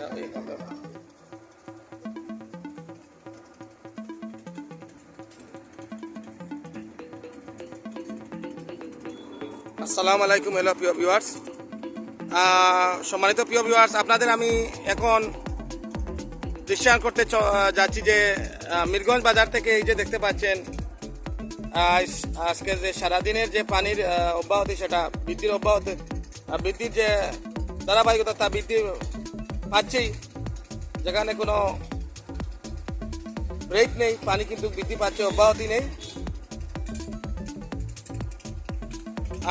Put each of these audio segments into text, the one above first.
আসসালামু আলাইকুম, হ্যালো প্রিয় ভিউয়ার্স সম্মানিত প্রিয় ভিউয়ার্স আপনাদের আমি এখন দৃশ্যায়ন করতে যাচ্ছি যে মিরগঞ্জ বাজার থেকে এই যে দেখতে পাচ্ছেন আজ, আজকে যে সারাদিনের যে পানির অব্যাহতি, সেটা বৃদ্ধির অব্যাহতি বৃদ্ধির যে ধারাবাহিকতা, তা বৃদ্ধি পাচ্ছেই। যেখানে কোনো ব্রেক নেই, পানি কিন্তু বৃদ্ধি পাচ্ছে, অব্যাহতি নেই।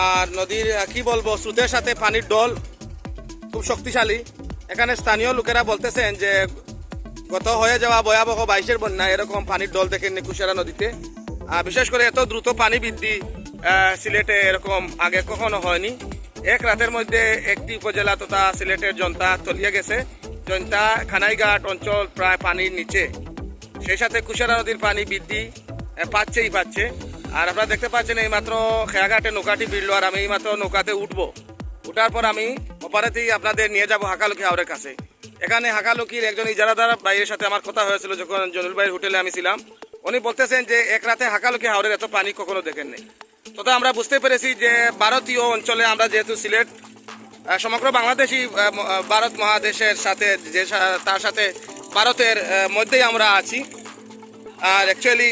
আর নদীর কি বলব, স্রোতের সাথে পানির ডল খুব শক্তিশালী। এখানে স্থানীয় লোকেরা বলতেছেন যে, গত হয়ে যাওয়া ভয়াবহ বাইশের বন্যা, এরকম পানির ডল দেখেননি কুশিয়ারা নদীতে। আর বিশেষ করে এত দ্রুত পানি বৃদ্ধি সিলেটে এরকম আগে কখনো হয়নি। এক রাতের মধ্যে একটি উপজেলা তথা সিলেটের জনতা তলিয়ে গেছে। জনতা খানাইঘাট অঞ্চল প্রায় পানির নিচে। সেই সাথে কুশারা নদীর পানি বৃদ্ধি পাচ্ছেই পাচ্ছে। আর আপনারা দেখতে পাচ্ছেন এই মাত্র খেয়াঘাটে নৌকাটি বিড়লো আর আমি এই মাত্র নৌকাতে উঠবো। উঠার পর আমি অপারেতেই আপনাদের নিয়ে যাব হাকালুকি হাওরের কাছে। এখানে হাকালুকির একজন ইজারাদার ভাইয়ের সাথে আমার কথা হয়েছিল যখন জনুল ভাইয়ের হোটেলে আমি ছিলাম। উনি বলতেছেন যে, এক রাতে হাকালুকি হাওরের এত পানি কখনো দেখেন নেই তথা আমরা বুঝতে পেরেছি যে ভারতীয় অঞ্চলে আমরা যেহেতু সিলেট সমগ্র বাংলাদেশি ভারত মহাদেশের সাথে যে তার সাথে ভারতের মধ্যেই আমরা আছি। আর অ্যাকচুয়ালি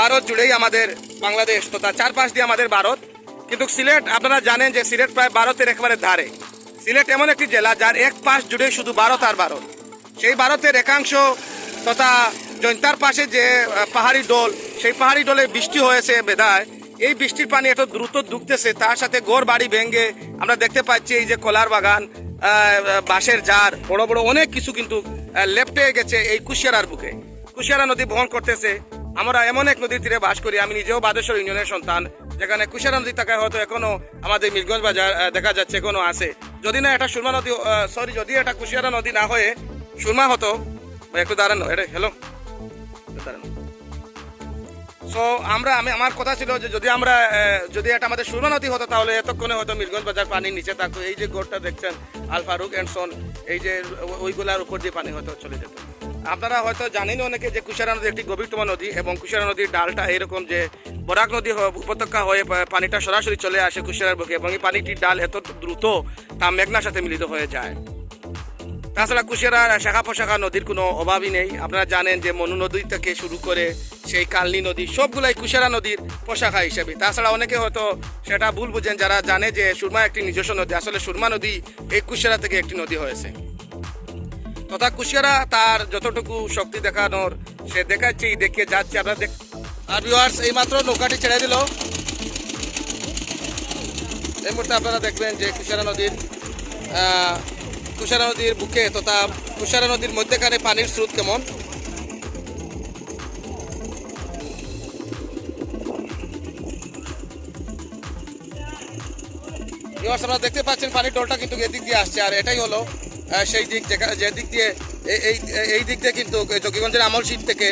ভারত জুড়েই আমাদের বাংলাদেশ তো তার চারপাশ দিয়ে আমাদের ভারত। কিন্তু সিলেট, আপনারা জানেন যে সিলেট প্রায় ভারতের একেবারে ধারে। সিলেট এমন একটি জেলা যার এক পাশ জুড়ে শুধু ভারত আর ভারত। সেই ভারতের একাংশ তথা জৈন্তার পাশে যে পাহাড়ি ডোল, সেই পাহাড়ি ডোলে বৃষ্টি হয়েছে বেদায় এই বৃষ্টির পানি এত দ্রুত ঢুকতেছে তার সাথে গোর বাড়ি ভেঙ্গে আমরা দেখতে পাচ্ছি এই যে কলার বাগান বাঁশের জার, বড় বড় অনেক কিছু কিন্তু লেপ্টে গেছে এই কুশিয়ারার বুকে। কুশিয়ারা নদী বহন করতেছে, আমরা এমন এক নদীর তীরে বাস করি, আমি নিজেও বাদেশ্বর ইউনিয়নের সন্তান, যেখানে কুশিয়ারা নদী থাকায় হয়তো এখনও আমাদের মিরগঞ্জ বাজার দেখা যাচ্ছে, এখনও আছে। যদি না এটা সুরমা নদী সরি যদি এটা কুশিয়ারা নদী না হয়ে সুরমা হতো, একটু দাঁড়ানো, এটা হ্যালো দাঁড়ানো। সো আমরা, আমি, আমার কথা ছিল যে যদি আমরা যদি এটা আমাদের সুরমা নদী হতো, তাহলে এতক্ষণে হয়তো মিরগঞ্জ বাজার পানির নিচে থাকতো। এই যে গোড়টা দেখছেন, আল ফারুক অ্যান্ড সন, এই যে ওইগুলার উপর দিয়ে পানি হয়তো চলে যেত। আপনারা হয়তো জানেন অনেকে যে কুশারা নদী একটি গভীরতম নদী এবং কুশারা নদীর ডালটা এরকম যে বরাক নদী উপত্যকা হয়ে পানিটা সরাসরি চলে আসে কুশারার বুকে এবং এই পানিটির ডাল এত দ্রুত তা মেঘনার সাথে মিলিত হয়ে যায়। তাছাড়া কুশিয়ারার শাখা পোশাখা নদীর কোনো অভাবই নেই। আপনারা জানেন যে মনু নদী থেকে শুরু করে সেই কালনি নদী সবগুলাই কুশিয়ারা নদীর পোশাখা হিসেবে। তাছাড়া অনেকে হয়তো সেটা ভুল বুঝেন, যারা জানে যে সুরমা একটি নিজস্ব নদী, আসলে সুরমা নদী এই কুশিয়ারা থেকে একটি নদী হয়েছে। তথা কুশিয়ারা তার যতটুকু শক্তি দেখানোর সে দেখাচ্ছেই দেখিয়ে যাচ্ছে। আপনারা দেখ আর ভিউয়ার্স এইমাত্র নৌকাটি ছেড়ে দিল। এই মুহূর্তে আপনারা দেখবেন যে কুশিয়ারা নদীর কুশারা নদীর বুকে তথা কুশারা নদীর মধ্যেখানে পানির স্রোত কেমন? আপনারা দেখতে পাচ্ছেন পানির ডলটা কিন্তু এদিক দিয়ে আসছে, আর এটাই হলো সেই দিক যে দিক দিয়ে এই- এই দিক দিয়ে কিন্তু জকিগঞ্জের আমল শীত থেকে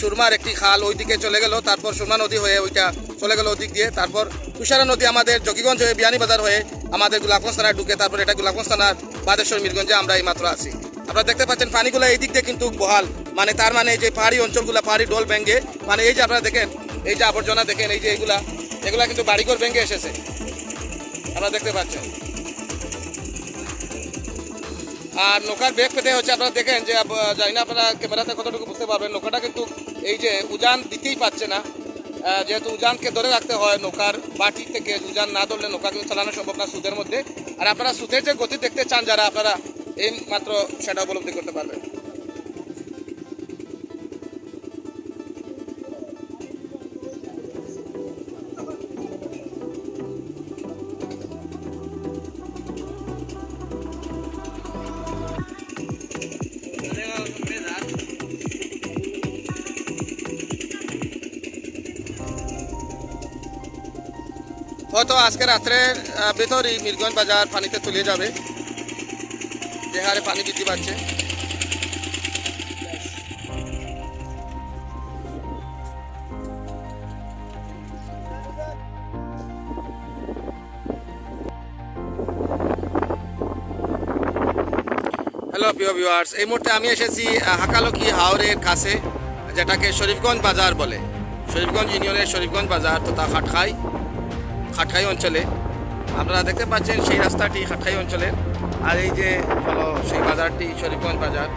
সুরমার একটি খাল ওই দিকে চলে গেল, তারপর সুরমা নদী হয়ে ওইটা চলে গেল ওই দিয়ে। তারপর তুষারা নদী আমাদের জকিগঞ্জ হয়ে বিয়ানীবাজার হয়ে আমাদের গোলাপগঞ্জ থানায় ঢুকে, তারপর এটা গোলাপগঞ্জ থানার বাদেশ্বর মিরগঞ্জে আমরা এই মাত্র আছি। আপনারা দেখতে পাচ্ছেন পানিগুলো এই দিক দিয়ে কিন্তু বহাল। মানে তার মানে যে পাহাড়ি অঞ্চলগুলো, পাহাড়ি ডোল ভেঙে মানে এই যে আপনারা দেখেন, এই যে আবর্জনা দেখেন, এই যে এগুলা এগুলা কিন্তু বাড়িঘর ভেঙে এসেছে। আপনারা দেখতে পাচ্ছেন। আর নৌকার বেগ পেতে হচ্ছে আপনারা দেখেন যে জানি না আপনারা ক্যামেরাতে কতটুকু বুঝতে পারবেন। নৌকাটা কিন্তু এই যে উজান দিতেই পারছে না। যেহেতু উজানকে ধরে রাখতে হয় নৌকার বাটি থেকে, উজান না ধরলে নৌকা কিন্তু চালানো সম্ভব না সুদের মধ্যে। আর আপনারা সুদের যে গতি দেখতে চান, যারা আপনারা এই মাত্র সেটা উপলব্ধি করতে পারবেন। হয়তো আজকে রাত্রের আহ, ভেতরই মিরগঞ্জ বাজার পানিতে তুলে যাবে। যে হারে পানি বৃদ্ধি পাচ্ছে। হ্যালো প্রিয় ভিউয়ার্স এই মুহূর্তে আমি এসেছি হাকালকি হাওরের কাছে যেটাকে শরীফগঞ্জ বাজার বলে। শরীফগঞ্জ ইউনিয়নের শরীফগঞ্জ বাজার তথা খাটখাই খাটখাই অঞ্চলে। আপনারা দেখতে পাচ্ছেন সেই রাস্তাটি খাটখাই অঞ্চলের। আর এই যে হলো সেই বাজারটি শরীফগঞ্জ বাজার।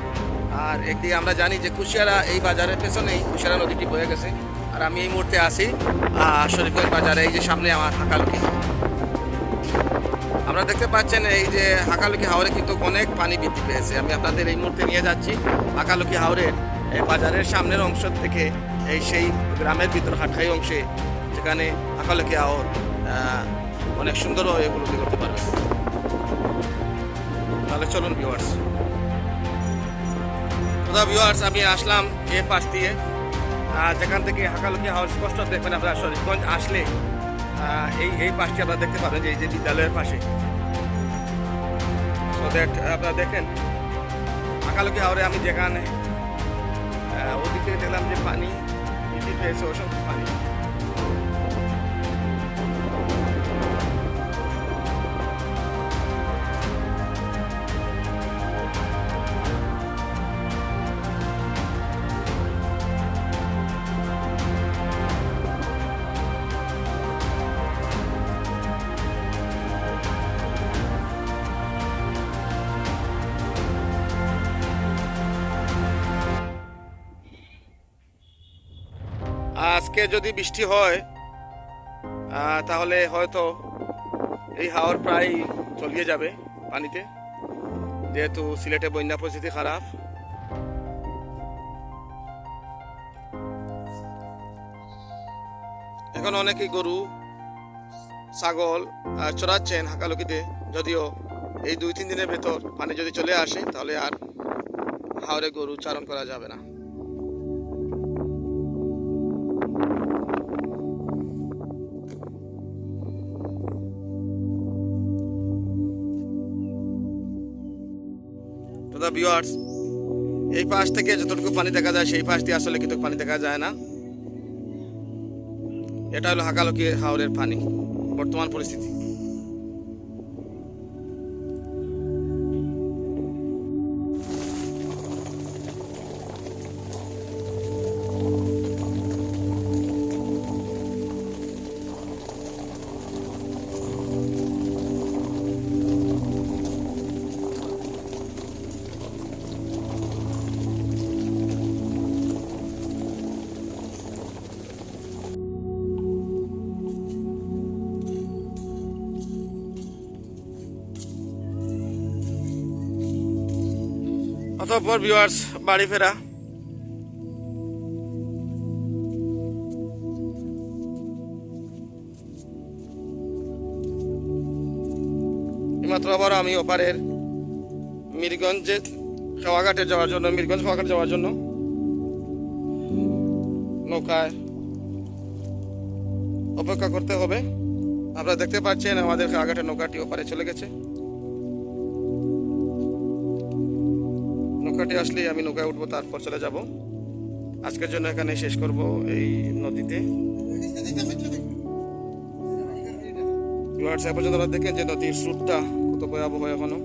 আর একদিকে আমরা জানি যে কুশিয়ারা এই বাজারের পেছনেই কুশিয়ারা নদীটি বয়ে গেছে। আর আমি এই মুহূর্তে আছি শরীফগঞ্জ বাজারে, এই যে সামনে আমার হাকালকি আপনারা দেখতে পাচ্ছেন এই যে হাকালুকি হাওরে কিন্তু অনেক পানি বৃদ্ধি পেয়েছে। আমি আপনাদের এই মুহূর্তে নিয়ে যাচ্ছি হাকালুকি হাওরের বাজারের সামনের অংশ থেকে এই সেই গ্রামের ভিতর হাটখাই অংশে, যেখানে হাকালুকি হাওর অনেক সুন্দরভাবে উপলব্ধি করতে পারবে। তাহলে চলুন ভিউয়ার্স দাদা ভিউয়ার্স আমি আসলাম এ পাশ দিয়ে। যেখান থেকে হাকালুকি হাওর স্পষ্ট দেখবেন আপনারা শরীফগঞ্জ আসলে এই এই পাশটি আপনারা দেখতে পাবেন যে এই যে বিদ্যালয়ের পাশে। সো দ্যাট আপনারা দেখেন আকালকি হাওরে আমি যেখানে ওদিক থেকে দেখলাম যে পানি বৃদ্ধি পেয়েছে অসংখ্য পানি। আজকে যদি বৃষ্টি হয় তাহলে হয়তো এই হাওয়ার প্রায় তলিয়ে যাবে পানিতে। যেহেতু সিলেটে বন্যা পরিস্থিতি খারাপ। এখন অনেকেই গরু, ছাগল চড়াচ্ছেন হাঁকালুকিতে। যদিও এই দুই তিন দিনের ভেতর পানি যদি চলে আসে, তাহলে আর হাওরে গরু চারণ করা যাবে না। দাদা ভিউয়ার্স এই পাশ থেকে যতটুকু পানি দেখা যায়, সেই পাশ দিয়ে আসলে কিন্তু পানি দেখা যায় না। এটা হলো হাকালকি হাওরের পানি, বর্তমান পরিস্থিতি। অতঃপর ভিউয়ার্স বাড়ি ফেরা। এইমাত্র আবার আমি ওপারের মিরগঞ্জে খাওয়াঘাটে যাওয়ার জন্য, মিরগঞ্জ খাওয়াঘাট যাওয়ার জন্য। নৌকায় অপেক্ষা করতে হবে। আপনারা দেখতে পাচ্ছেন আমাদের খাওয়াঘাটের নৌকাটি ওপারে চলে গেছে। নৌকাটি আসলেই আমি নৌকায় উঠবো, তারপর চলে যাব। আজকের জন্য এখানে শেষ করব এই নদীতে। পর্যন্ত দেখেন যে নদীর স্রোতটা কত ভয়াবহ এখনও।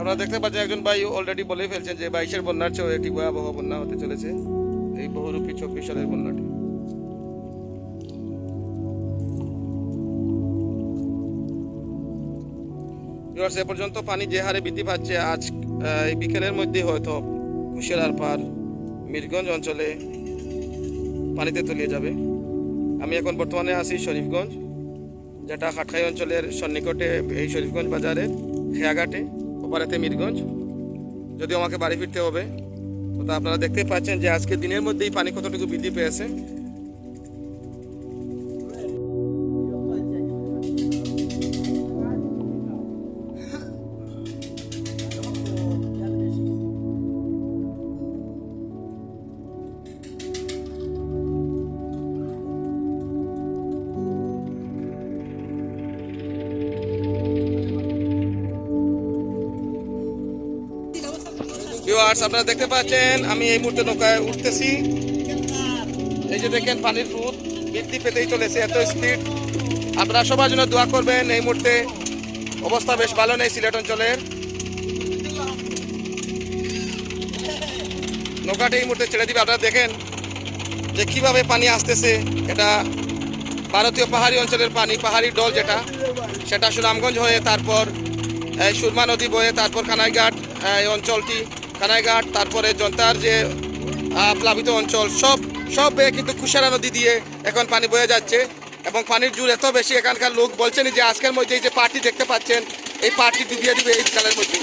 আপনারা দেখতে পাচ্ছেন একজন ভাই অলরেডি বলে ফেলছেন যে বাইশের বন্যার চেয়েও একটি ভয়াবহ বন্যা হতে চলেছে। এই বহুরূপী চব্বিশ সালের বন্যাটি। এ পর্যন্ত পানি যে হারে বৃদ্ধি পাচ্ছে, আজ এই বিকেলের মধ্যে হয়তো কুশিয়ার পার মিরগঞ্জ অঞ্চলে পানিতে তলিয়ে যাবে। আমি এখন বর্তমানে আছি শরীফগঞ্জ, যেটা খাটখাই অঞ্চলের সন্নিকটে, এই শরীফগঞ্জ বাজারের খেয়াঘাটে। ওপারেতে মিরগঞ্জ যদিও আমাকে বাড়ি ফিরতে হবে, তো আপনারা দেখতে পাচ্ছেন যে আজকে দিনের মধ্যেই পানি কতটুকু বৃদ্ধি পেয়েছে। ভিউয়ার্স, আপনারা দেখতে পাচ্ছেন, আমি এই মুহূর্তে নৌকায় উঠতেছি। এই যে দেখেন পানির ফুট, বৃদ্ধি পেতেই চলেছে এত স্পিড আপনারা সবার জন্য দোয়া করবেন, এই মুহূর্তে অবস্থা বেশ ভালো নেই সিলেট অঞ্চলের। নৌকাটি এই মুহূর্তে ছেড়ে দিবে। আপনারা দেখেন যে কীভাবে পানি আসতেছে। এটা ভারতীয় পাহাড়ি অঞ্চলের পানি, পাহাড়ি ডল যেটা, সেটা সুনামগঞ্জ হয়ে, তারপর সুরমা নদী বয়ে, তারপর কানাইঘাট, এই অঞ্চলটি কানাইঘাট, তারপরে জন্তার যে প্লাবিত অঞ্চল, সব সব বেয়ে কিন্তু কুশারা নদী দিয়ে এখন পানি বয়ে যাচ্ছে এবং পানির জোর এত বেশি এখানকার লোক বলছেন যে আজকের মধ্যে এই যে পার্টি দেখতে পাচ্ছেন, এই পার্টি ডুবিয়ে দিবে এই কালের মধ্যে।